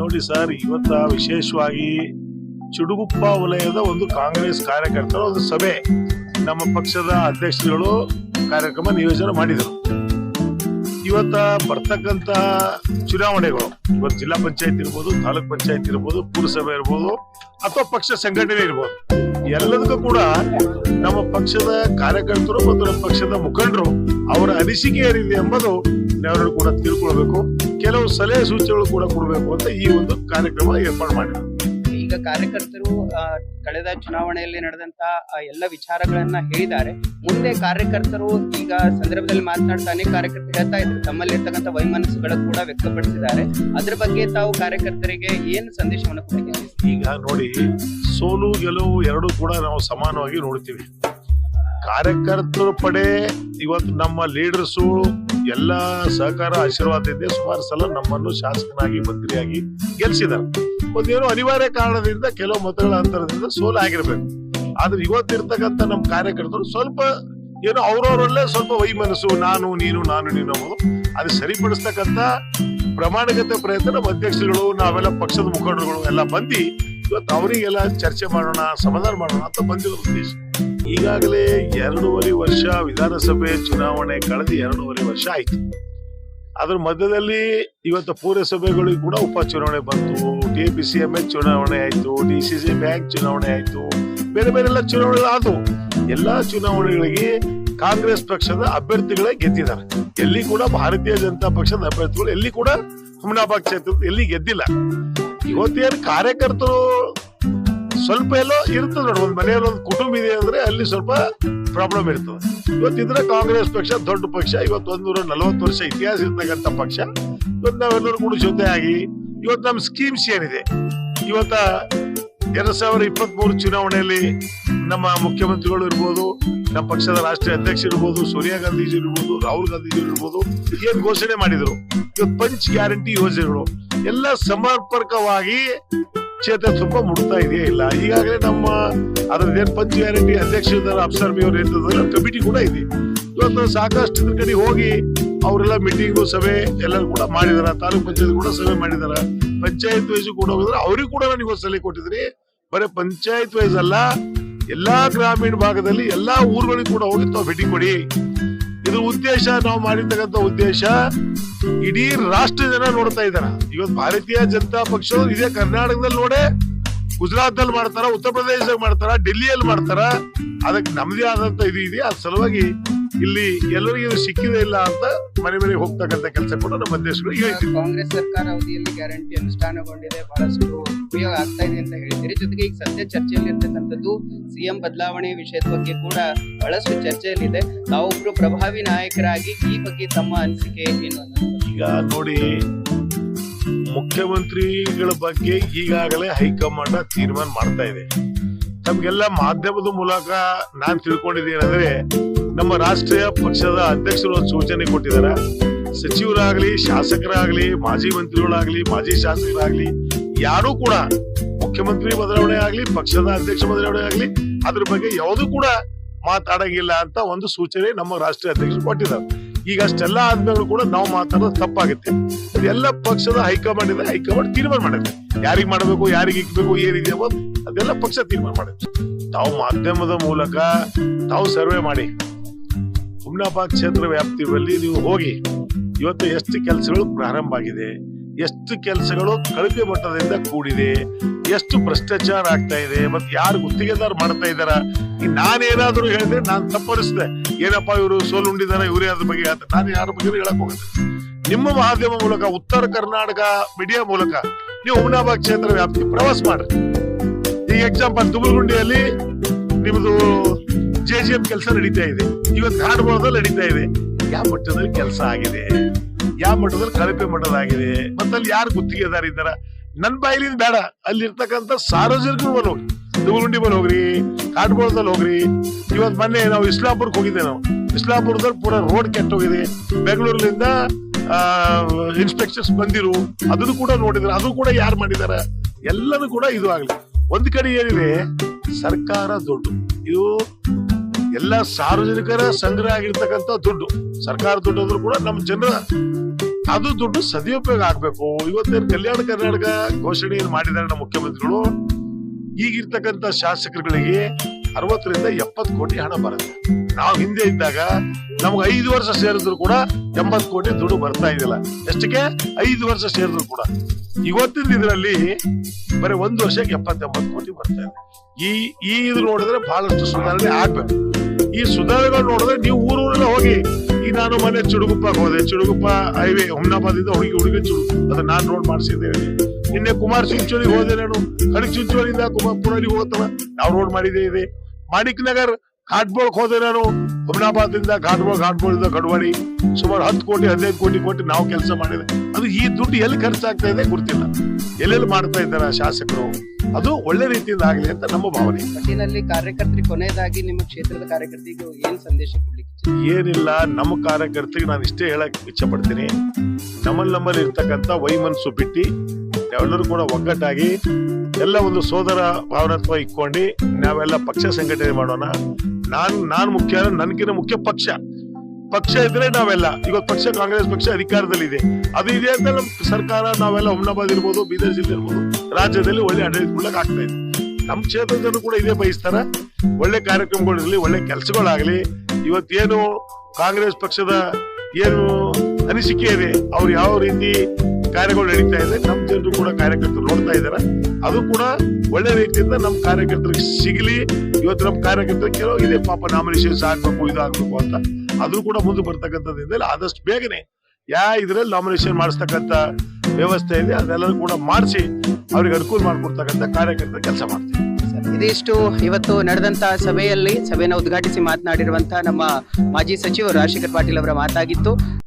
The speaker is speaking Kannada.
ನೋಡಿ ಸರ್, ಇವತ್ತ ವಿಶೇಷವಾಗಿ ಚುಡುಗುಪ್ಪ ವಲಯದ ಒಂದು ಕಾಂಗ್ರೆಸ್ ಕಾರ್ಯಕರ್ತರ ಒಂದು ಸಭೆ. ನಮ್ಮ ಪಕ್ಷದ ಅಧ್ಯಕ್ಷರುಗಳು ಕಾರ್ಯಕ್ರಮ ನಿಯೋಜನೆ ಮಾಡಿದರು. ಇವತ್ತ ಬರ್ತಕ್ಕಂತ ಚುನಾವಣೆಗಳು, ಇವತ್ತು ಜಿಲ್ಲಾ ಪಂಚಾಯತ್ ಇರ್ಬೋದು, ತಾಲೂಕ್ ಪಂಚಾಯತ್ ಇರ್ಬೋದು, ಪುರಸಭೆ ಇರ್ಬೋದು, ಅಥವಾ ಪಕ್ಷ ಸಂಘಟನೆ ಇರ್ಬೋದು. ಎಲ್ಲದಕ್ಕೂ ಕೂಡ ನಮ್ಮ ಪಕ್ಷದ ಕಾರ್ಯಕರ್ತರು ಮತ್ತು ನಮ್ಮ ಪಕ್ಷದ ಮುಖಂಡರು ಅವರ ಅನಿಸಿಕೆ ಏನಿದೆ ಎಂಬುದು ನಾವೆಲ್ಲರೂ ಕೂಡ ತಿಳ್ಕೊಳ್ಬೇಕು. ಕೆಲವು ಸಲಹೆ ಸೂಚನೆಗಳು ಕೂಡ ಕೊಡಬೇಕು ಅಂತ ಈ ಒಂದು ಕಾರ್ಯಕ್ರಮ ಏರ್ಪಾಡು ಮಾಡಿದ್ರು. ಈಗ ಕಾರ್ಯಕರ್ತರು ಕಳೆದ ಚುನಾವಣೆಯಲ್ಲಿ ನಡೆದಂತ ಎಲ್ಲ ವಿಚಾರಗಳನ್ನ ಹೇಳಿದ್ದಾರೆ. ಮುಂದೆ ಕಾರ್ಯಕರ್ತರು ಈಗ ಸಂದರ್ಭದಲ್ಲಿ ಮಾತನಾಡ್ತಾ ಅನೇಕ ಕಾರ್ಯಕರ್ತರು ಹೇಳ್ತಾ ಇದ್ರು. ತಮ್ಮಲ್ಲಿರ್ತಕ್ಕಂಥ ವೈಮನಸ್ಸುಗಳ ಕೂಡ ವ್ಯಕ್ತಪಡಿಸಿದ್ದಾರೆ. ಅದ್ರ ಬಗ್ಗೆ ತಾವು ಕಾರ್ಯಕರ್ತರಿಗೆ ಏನ್ ಸಂದೇಶವನ್ನು ಕೊಡ್ತೀವಿ ಈಗ ನೋಡಿ ಸೋಲು ಗೆಲುವು ಎರಡೂ ಕೂಡ ನಾವು ಸಮಾನವಾಗಿ ನೋಡ್ತೀವಿ. ಕಾರ್ಯಕರ್ತರ ಪಡೆ ಇವತ್ತು ನಮ್ಮ ಲೀಡರ್ಸು ಎಲ್ಲ ಸಹಕಾರ ಆಶೀರ್ವಾದದಿಂದ ಸುಮಾರು ಸಲ ನಮ್ಮನ್ನು ಶಾಸಕನಾಗಿ, ಮಂತ್ರಿಯಾಗಿ ಗೆಲ್ಸಿದ್ದಾರೆ. ಒಂದೇನೋ ಅನಿವಾರ್ಯ ಕಾರಣದಿಂದ ಕೆಲವು ಮತಗಳ ಅಂತರದಿಂದ ಸೋಲು ಆಗಿರ್ಬೇಕು. ಆದ್ರೆ ಇವತ್ತಿರ್ತಕ್ಕಂಥ ನಮ್ಮ ಕಾರ್ಯಕರ್ತರು ಸ್ವಲ್ಪ ಏನೋ ಅವ್ರವರಲ್ಲೇ ಸ್ವಲ್ಪ ವೈಮನಸ್ಸು, ನಾನು, ನೀನು ನಾನು, ನೀನು ಅದು ಸರಿಪಡಿಸ್ತಕ್ಕಂಥ ಪ್ರಮಾಣಗತ ಪ್ರಯತ್ನ ನಮ್ಮ ಅಧ್ಯಕ್ಷರುಗಳು, ನಾವೆಲ್ಲ ಪಕ್ಷದ ಮುಖಂಡರುಗಳು ಎಲ್ಲ ಬಂದು ಇವತ್ತು ಅವರಿಗೆಲ್ಲ ಚರ್ಚೆ ಮಾಡೋಣ, ಸಮಾಧಾನ ಮಾಡೋಣ ಅಂತ ಬಂದಿರೋ ಉದ್ದೇಶ. ಈಗಾಗಲೇ ಎರಡೂವರೆ ವರ್ಷ ವಿಧಾನಸಭೆ ಚುನಾವಣೆ ಕಳೆದು ಎರಡೂವರೆ ವರ್ಷ ಆಯ್ತು. ಅದ್ರ ಮಧ್ಯದಲ್ಲಿ ಇವತ್ತು ಪುರಸಭೆಗಳಿಗೂ ಕೂಡ ಉಪಚುನಾವಣೆ ಬಂತು. ಡಿ ಪಿ ಸಿ ಎಂ ಚುನಾವಣೆ ಆಯ್ತು ಡಿ ಸಿ ಸಿ ಬ್ಯಾಂಕ್ ಚುನಾವಣೆ ಆಯ್ತು, ಬೇರೆ ಬೇರೆ ಎಲ್ಲ ಚುನಾವಣೆಗಳು ಆದವು. ಎಲ್ಲಾ ಚುನಾವಣೆಗಳಿಗೆ ಕಾಂಗ್ರೆಸ್ ಪಕ್ಷದ ಅಭ್ಯರ್ಥಿಗಳೇ ಗೆದ್ದಿದ್ದಾರೆ. ಎಲ್ಲಿ ಕೂಡ ಭಾರತೀಯ ಜನತಾ ಪಕ್ಷದ ಅಭ್ಯರ್ಥಿಗಳು, ಎಲ್ಲಿ ಕೂಡ ಹುಮನಾಬಾದ್ ಕ್ಷೇತ್ರದ ಎಲ್ಲಿ ಗೆದ್ದಿಲ್ಲ. ಇವತ್ತೇನು ಕಾರ್ಯಕರ್ತರು ಸ್ವಲ್ಪ ಎಲ್ಲೋ ಇರ್ತದೆ ನೋಡಿ, ಒಂದ್ ಮನೆಯಲ್ಲಿ ಒಂದು ಕುಟುಂಬ ಇದೆ ಅಂದ್ರೆ ಅಲ್ಲಿ ಸ್ವಲ್ಪ ಪ್ರಾಬ್ಲಮ್ ಇರ್ತದೆ. ಇವತ್ತಿದ್ರೆ ಕಾಂಗ್ರೆಸ್ ಪಕ್ಷ, ದೊಡ್ಡ ಪಕ್ಷ, ಇವತ್ತು ಒಂದೂರ ನಲವತ್ತು ವರ್ಷ ಇತಿಹಾಸ ಇರ್ತಕ್ಕಂಥ ಪಕ್ಷ. ಇವತ್ತು ನಾವೆಲ್ಲರೂ ಕೂಡ ಜೊತೆಯಾಗಿ ಇವತ್ತು ನಮ್ಮ ಸ್ಕೀಮ್ಸ್ ಏನಿದೆ? ಇವತ್ತ ಎರಡ್ ಸಾವಿರದ ಇಪ್ಪತ್ತ್ ಮೂರು ಚುನಾವಣೆಯಲ್ಲಿ ನಮ್ಮ ಮುಖ್ಯಮಂತ್ರಿಗಳು ಇರ್ಬೋದು, ನಮ್ಮ ಪಕ್ಷದ ರಾಷ್ಟ್ರೀಯ ಅಧ್ಯಕ್ಷ ಇರ್ಬೋದು, ಸೋನಿಯಾ ಗಾಂಧೀಜಿ ಇರ್ಬೋದು, ರಾಹುಲ್ ಗಾಂಧೀಜಿ ಇರ್ಬೋದು, ಏನ್ ಘೋಷಣೆ ಮಾಡಿದ್ರು? ಇವತ್ತು ಪಂಚ್ ಗ್ಯಾರಂಟಿ ಯೋಜನೆಗಳು. ಎಲ್ಲ ಸಮರ್ಪಕವಾಗಿ ಕ್ಷೇತ್ರ ಸ್ವಲ್ಪ ಮುಡ್ತಾ ಇದೆಯಾ ಇಲ್ಲ? ಈಗಾಗಲೇ ನಮ್ಮ ಅದರ ಪಂಚ್ ಗ್ಯಾರಂಟಿ ಅಧ್ಯಕ್ಷ ಅಫ್ಸರ್ ಬಿ ಅವರು ಕಮಿಟಿ ಕೂಡ ಇದೆ. ಇವತ್ತು ಸಾಕಷ್ಟು ಕಡೆ ಹೋಗಿ ಅವರೆಲ್ಲ ಮೀಟಿಂಗ್ ಸಭೆ ಎಲ್ಲರೂ ಕೂಡ ಮಾಡಿದಾರ, ತಾಲೂಕ್ ಪಂಚಾಯತ್ ಕೂಡ ಸಭೆ ಮಾಡಿದಾರ, ಪಂಚಾಯತ್ ವೈಸ್ ಕೂಡ ಹೋಗಿದ್ರೆ, ಅವ್ರಿಗೂ ಕೂಡ ನಾನು ಇವತ್ತು ಸಲಹೆ ಕೊಟ್ಟಿದ್ರಿ ಬರೀ ಪಂಚಾಯತ್ ವೈಸ್ ಅಲ್ಲ, ಎಲ್ಲಾ ಗ್ರಾಮೀಣ ಭಾಗದಲ್ಲಿ ಎಲ್ಲಾ ಊರುಗಳಿಗೂ ಕೂಡ ಹೋಗಿ ತಾವು ಭೇಟಿ ಕೊಡಿ. ಇದ್ರ ಉದ್ದೇಶ, ನಾವು ಮಾಡಿರ್ತಕ್ಕಂಥ ಉದ್ದೇಶ. ಇಡೀ ರಾಷ್ಟ್ರ ಜನ ನೋಡ್ತಾ ಇದ್ದಾರೆ. ಇವತ್ತು ಭಾರತೀಯ ಜನತಾ ಪಕ್ಷ ಇದೇ ಕರ್ನಾಟಕದಲ್ಲಿ ನೋಡೇ ಗುಜರಾತ್ ಅಲ್ಲಿ ಮಾಡ್ತಾರ ಉತ್ತರ ಪ್ರದೇಶದಾಗ ಮಾಡ್ತಾರ ಡೆಲ್ಲಿಯಲ್ಲಿ ಮಾಡ್ತಾರ? ಅದಕ್ಕೆ ನಮ್ದೇ ಆದಂತ ಇದು ಇದೆ ಅದ್ ಸಲುವಾಗಿ ಇಲ್ಲಿ ಎಲ್ಲರಿಗೂ ಇದು ಸಿಕ್ಕಿದೆ ಇಲ್ಲ ಅಂತ ಮನೆ ಮನೆಗೆ ಹೋಗ್ತಕ್ಕಂಥ ಕೆಲಸ ಕೂಡ ನಮ್ಮ ಅಧ್ಯಕ್ಷರು ಹೇಳ್ತೀವಿ ಕಾಂಗ್ರೆಸ್ ಸರ್ಕಾರ ಅವಧಿಯಲ್ಲಿ ಗ್ಯಾರಂಟಿ ಅನುಷ್ಠಾನಗೊಂಡಿದೆ ಬಹಳಷ್ಟು ಉಪಯೋಗ ಆಗ್ತಾ ಇದೆ ಅಂತ ಹೇಳ್ತೀರಿ. ಜೊತೆಗೆ ಈಗ ಸದ್ಯ ಚರ್ಚೆಯಲ್ಲಿ ಇರ್ತಕ್ಕಂಥದ್ದು ಸಿಎಂ ಬದಲಾವಣೆ ವಿಷಯದ ಬಗ್ಗೆ ಕೂಡ ಬಹಳಷ್ಟು ಚರ್ಚೆಯಲ್ಲಿದೆ. ತಾವೊಬ್ರು ಪ್ರಭಾವಿ ನಾಯಕರಾಗಿ ಈ ಬಗ್ಗೆ ತಮ್ಮ ಅನಿಸಿಕೆ ಏನು ಈಗ ನೋಡಿ ಮುಖ್ಯಮಂತ್ರಿಗಳ ಬಗ್ಗೆ ಈಗಾಗಲೇ ಹೈಕಮಾಂಡ್ ತೀರ್ಮಾನ ಮಾಡ್ತಾ ಇದೆ. ತಮ್ಗೆಲ್ಲ ಮಾಧ್ಯಮದ ಮೂಲಕ ನಾನ್ ತಿಳ್ಕೊಂಡಿದ್ದೇನೆಂದ್ರೆ, ನಮ್ಮ ರಾಷ್ಟ್ರೀಯ ಪಕ್ಷದ ಅಧ್ಯಕ್ಷರು ಸೂಚನೆ ಕೊಟ್ಟಿದ್ದಾರೆ. ಸಚಿವರಾಗ್ಲಿ, ಶಾಸಕರಾಗ್ಲಿ, ಮಾಜಿ ಮಂತ್ರಿಗಳಾಗ್ಲಿ, ಮಾಜಿ ಶಾಸಕರಾಗ್ಲಿ, ಯಾರು ಕೂಡ ಮುಖ್ಯಮಂತ್ರಿ ಬದಲಾವಣೆ ಆಗ್ಲಿ, ಪಕ್ಷದ ಅಧ್ಯಕ್ಷ ಬದಲಾವಣೆ ಆಗ್ಲಿ, ಅದ್ರ ಬಗ್ಗೆ ಯಾವುದೂ ಕೂಡ ಮಾತಾಡಂಗಿಲ್ಲ ಅಂತ ಒಂದು ಸೂಚನೆ ನಮ್ಮ ರಾಷ್ಟ್ರೀಯ ಅಧ್ಯಕ್ಷರು ಕೊಟ್ಟಿದ್ದಾರೆ. ಈಗ ಅಷ್ಟೆಲ್ಲ ಆದ್ಮೇಲೆ ಕೂಡ ನಾವು ಮಾತಾಡೋದು ತಪ್ಪಾಗುತ್ತೆ. ಇದೆಲ್ಲ ಪಕ್ಷದ ಹೈಕಮಾಂಡ್ ಇದೆ, ಹೈಕಮಾಂಡ್ ತೀರ್ಮಾನ ಮಾಡುತ್ತೆ ಯಾರಿಗೆ ಮಾಡಬೇಕು, ಯಾರಿಗೆ ಇಕ್ಬೇಕು ಏನಿದೆಯೋ ಅದೆಲ್ಲ ಪಕ್ಷ ತೀರ್ಮಾನ ಮಾಡುತ್ತೆ ತಾವು ಮಾಧ್ಯಮದ ಮೂಲಕ ತಾವು ಸರ್ವೆ ಮಾಡಿ. ಹುಮ್ನಾಬಾದ್ ಕ್ಷೇತ್ರ ವ್ಯಾಪ್ತಿಯಲ್ಲಿ ನೀವು ಹೋಗಿ, ಇವತ್ತು ಎಷ್ಟು ಕೆಲಸಗಳು ಪ್ರಾರಂಭ ಆಗಿದೆ ಎಷ್ಟು ಕೆಲಸಗಳು ಕಳಪೆ ಮಟ್ಟದಿಂದ ಕೂಡಿದೆ, ಎಷ್ಟು ಭ್ರಷ್ಟಾಚಾರ ಆಗ್ತಾ ಇದೆ ಮತ್ತೆ ಯಾರು ಗುತ್ತಿಗೆದಾರ ಮಾಡ್ತಾ ಈಗ ನಾನೇನಾದ್ರೂ ಹೇಳಿದ್ರೆ ನಾನು ತಪ್ಪರಿಸಿದೆ. ಏನಪ್ಪಾ ಇವರು ಸೋಲುಂಡಿದಾರ ಇವರೇ ಅದ್ರ ಬಗ್ಗೆ ಹೇಳ್ತಾರೆ ನಾನು ಯಾರ ಬಗ್ಗೆ ಹೇಳಕ್ ಹೋಗುತ್ತೆ ನಿಮ್ಮ ಮಾಧ್ಯಮ ಮೂಲಕ, ಉತ್ತರ ಕರ್ನಾಟಕ ಮೀಡಿಯಾ ಮೂಲಕ, ನೀವು ಹುಮ್ನಾಬಾದ್ ಕ್ಷೇತ್ರ ವ್ಯಾಪ್ತಿ ಪ್ರವಾಸ ಮಾಡ್ರಿ. ಈಗ ಎಕ್ಸಾಂಪಲ್ ತುಮಲಗುಂಡಿಯಲ್ಲಿ ನಿಮ್ದು ಜೆ ಜಿ ಎಂ ಕೆಲಸ ನಡೀತಾ ಇದೆ. ಇವತ್ತು ಧಾರವಾಡದಲ್ಲಿ ನಡೀತಾ ಇದೆ. ಯಾವ ಮಟ್ಟದಲ್ಲಿ ಕೆಲಸ ಆಗಿದೆ? ಯಾವ ಮಟ್ಟದಲ್ಲಿ ಕಳಪೆ ಮಟ್ಟದಾಗಿದೆ ಮತ್ತೆ ಅಲ್ಲಿ ಯಾರು ಗುತ್ತಿಗೆದಾರ ಇದ್ದಾರ? ನನ್ ಬಾಯಿಲಿಂದ ಬೇಡ. ಅಲ್ಲಿ ಇರ್ತಕ್ಕಂಥ ಸಾರ್ವಜನಿಕರು ಬಲ್ ಹೋಗಿ ತುಮಲಗುಂಡಿ ಬಲ್ ಹೋಗ್ರಿ ಕಾಟ್ಗೋಳದಲ್ಲಿ ಹೋಗ್ರಿ. ಇವತ್ ಮೊನ್ನೆ ನಾವು ಇಸ್ಲಾಪುರಕ್ಕೆ ಹೋಗಿದ್ದೆ ನಾವು. ಇಸ್ಲಾಪುರದಲ್ಲಿ ಪೂರ ರೋಡ್ ಕೆಟ್ಟೋಗಿದೆ. ಬೆಂಗಳೂರಿನಿಂದ ಇನ್ಸ್ಪೆಕ್ಷನ್ಸ್ ಬಂದಿರು. ಅದನ್ನು ಕೂಡ ನೋಡಿದ್ರೆ. ಅದು ಕೂಡ ಯಾರು ಮಾಡಿದಾರ? ಎಲ್ಲನೂ ಕೂಡ ಇದು ಆಗ್ಲಿ. ಒಂದ್ ಕಡೆ ಏನಿದೆ, ಸರ್ಕಾರ ದೊಡ್ಡ. ಇದು ಎಲ್ಲ ಸಾರ್ವಜನಿಕರ ಸಂಗ್ರಹ ಆಗಿರ್ತಕ್ಕಂಥ ದುಡ್ಡು, ಸರ್ಕಾರ ದುಡ್ಡು ಅಂದ್ರೂ ಕೂಡ ನಮ್ಮ ಜನರ ಅದು ದುಡ್ಡು ಸದುಪಯೋಗ ಆಗ್ಬೇಕು. ಇವತ್ತೇನು ಕಲ್ಯಾಣ ಕರ್ನಾಟಕ ಘೋಷಣೆ ಏನ್ ಮಾಡಿದ್ದಾರೆ ನಮ್ಮ ಮುಖ್ಯಮಂತ್ರಿಗಳು. ಈಗಿರ್ತಕ್ಕಂಥ ಶಾಸಕರುಗಳಿಗೆ ಅರವತ್ತರಿಂದ ಎಪ್ಪತ್ತು ಕೋಟಿ ಹಣ ಬರುತ್ತೆ. ನಾವು ಹಿಂದೆ ಇದ್ದಾಗ ನಮ್ಗೆ ಐದು ವರ್ಷ ಸೇರಿದ್ರು ಕೂಡ ಎಂಬತ್ತು ಕೋಟಿ ದುಡ್ಡು ಬರ್ತಾ ಇದಿಲ್ಲ ಎಷ್ಟಕ್ಕೆ? ಐದು ವರ್ಷ ಸೇರಿದ್ರು ಕೂಡ. ಇವತ್ತಿನ ಇದರಲ್ಲಿ ಬರೀ ಒಂದು ವರ್ಷಕ್ಕೆ ಎಪ್ಪತ್ತೆಂಬತ್ತು ಕೋಟಿ ಬರ್ತಾ ಇದೆ. ಈ ಈ ಇದು ನೋಡಿದ್ರೆ ಬಹಳಷ್ಟು ಸುಧಾರಣೆ ಆಗ್ಬೇಕು. ಈ ಸುಧಾರಣೆಗಳು ನೋಡಿದ್ರೆ ನೀವು ಊರೂರೆಲ್ಲ ಹೋಗಿ ಈಗ ನಾನು ಮನೆ ಚುಡುಗುಪ್ಪ ಹೋದೆ. ಚುಡುಗುಪ್ಪ ಹೈವೇ ಹುಮ್ನಾಬಾದಿಂದ ಹುಡುಗಿ ಹುಡುಗಿ ಚುಡು ಅದನ್ನ ನಾನು ರೋಡ್ ಮಾಡಿಸಿದ್ದೇವೆ ನಿನ್ನೆ ಕುಮಾರ್ ಚಿಂಚೋಳಿಗೆ ಹೋದೆ ನಾನು. ಕಡಿಕ್ ಚಿಂಚೋಳಿಂದ ಕುಮಾರ್ ಹೋಗ್ತಾನ. ನಾವು ರೋಡ್ ಮಾಡಿದೆ ಇದೆ. ಮಾಣಿಕ್ ನಗರ್ ಘಾಟ್ಬೋಳ್ ಹೋದೆ ನಾನು. ಹುಮ್ನಾಬಾದಿಂದ ಘಾಟ್ಬೋಳ್ ಇಂದ ಗಡ್ವಾಡಿ ಸುಮಾರು ಹತ್ತು ಕೋಟಿ, ಹದಿನೈದು ಕೋಟಿ ಕೋಟಿ ನಾವು ಕೆಲಸ ಮಾಡಿದೆ. ಅದು ಈ ದುಡ್ಡು ಎಲ್ಲಿ ಖರ್ಚಾಗ್ತಾ ಇದೆ ಗೊತ್ತಿಲ್ಲ. ಎಲ್ಲೆಲ್ಲಿ ಮಾಡ್ತಾ ಇದ್ದಾರೆ ಶಾಸಕರು? ಅದು ಒಳ್ಳೆ ರೀತಿಯಿಂದ ಆಗಲಿ ಅಂತ ನಮ್ಮ ಭಾವನೆ. ಒಟ್ಟಿನಲ್ಲಿ ಕಾರ್ಯಕರ್ತರಿಗೆ ಕೊನೆಯದಾಗಿ ನಿಮ್ಮ ಕ್ಷೇತ್ರದ ಕಾರ್ಯಕರ್ತರಿಗೆ ಏನ್ ಸಂದೇಶ ಕೊಡ್ಲಿಕ್ಕೆ ಏನಿಲ್ಲ ನಮ್ಮ ಕಾರ್ಯಕರ್ತರಿಗೆ ನಾನು ಇಷ್ಟೇ ಹೇಳಕ್ ಇಚ್ಛೆ ಪಡ್ತೀನಿ ನಮ್ಮಲ್ಲಿ ನಮ್ಮಲ್ಲಿ ಇರ್ತಕ್ಕಂಥ ವೈಮನಸ್ಸು ಬಿಟ್ಟು ನಾವೆಲ್ಲರೂ ಕೂಡ ಒಗ್ಗಟ್ಟಾಗಿ ಎಲ್ಲ ಒಂದು ಸೋದರ ಭಾವನತ್ವ ಇಟ್ಕೊಂಡು ನಾವೆಲ್ಲ ಪಕ್ಷ ಸಂಘಟನೆ ಮಾಡೋಣ. ನಾನ್ ನಾನ್ ಮುಖ್ಯ ನನ್ಗಿನ ಮುಖ್ಯ ಪಕ್ಷ. ಪಕ್ಷ ಇದ್ರೆ ನಾವೆಲ್ಲ. ಇವತ್ತು ಪಕ್ಷ ಕಾಂಗ್ರೆಸ್ ಪಕ್ಷ ಅಧಿಕಾರದಲ್ಲಿದೆ. ಅದು ಇದೆ ಅಂತ ನಮ್ ಸರ್ಕಾರ, ನಾವೆಲ್ಲ ಹುಮ್ನಾಬಾದ್ ಇರ್ಬೋದು ಬೀದರ್ ಜಿಲ್ಲೆ ಇರ್ಬೋದು ರಾಜ್ಯದಲ್ಲಿ ಒಳ್ಳೆ ಆಡಳಿತ ಮೂಲಕ ಆಗ್ತಾ ಇದೆ. ನಮ್ಮ ಕ್ಷೇತ್ರದ ಜನರು ಕೂಡ ಇದೇ ಬಯಸ್ತಾರ. ಒಳ್ಳೆ ಕಾರ್ಯಕ್ರಮಗಳಿರ್ಲಿ, ಒಳ್ಳೆ ಕೆಲಸಗಳಾಗ್ಲಿ. ಇವತ್ತೇನು ಕಾಂಗ್ರೆಸ್ ಪಕ್ಷದ ಏನು ಅನಿಸಿಕೆ ಇದೆ, ಅವ್ರು ಯಾವ ರೀತಿ ಕಾರ್ಯಗಳು ನಡೀತಾ ಇದೆ ನಮ್ಮ ಜನರು ಕೂಡ ಕಾರ್ಯಕರ್ತರು ನೋಡ್ತಾ ಇದಾರೆ. ಅದು ಕೂಡ ಒಳ್ಳೆ ರೀತಿಯಿಂದ ನಮ್ಮ ಕಾರ್ಯಕರ್ತರಿಗೆ ಸಿಗ್ಲಿ. ಇವತ್ತು ನಮ್ಮ ಕಾರ್ಯಕರ್ತರಿಗೆ ಕೆಲವು ಇದೆ ಪಾಪ ನಾಮಿನೇಷನ್ಸ್ ಆಗ್ಬೇಕು ಇದು ಆಗ್ಬೇಕು ಅಂತ ಅದು ಕೂಡ ಮುಂದೆ ಬರ್ತಕ್ಕಂಥದ್ರಿಂದ ಆದಷ್ಟು ಬೇಗನೆ ಯಾ ಇದ್ರಲ್ಲಿ ನಾಮಿನೇಷನ್ ಮಾಡಿಸ್ತಕ್ಕಂಥ ವ್ಯವಸ್ಥೆ ಇದೆ ಅದೆಲ್ಲರೂ ಕೂಡ ಮಾಡಿಸಿ ಅವ್ರಿಗೆ ಅನುಕೂಲ ಮಾಡಿಕೊಡ್ತಕ್ಕಂಥ ಕಾರ್ಯಕರ್ತರ ಕೆಲಸ ಮಾಡ್ತೀವಿ. ಇದಿಷ್ಟು ಇವತ್ತು ನಡೆದಂತಹ ಸಭೆಯಲ್ಲಿ, ಸಭೆಯನ್ನು ಉದ್ಘಾಟಿಸಿ ಮಾತನಾಡಿರುವಂತಹ ನಮ್ಮ ಮಾಜಿ ಸಚಿವ ರಾಜಶೇಖರ್ ಪಾಟೀಲ್ ಅವರ ಮಾತಾಗಿತ್ತು.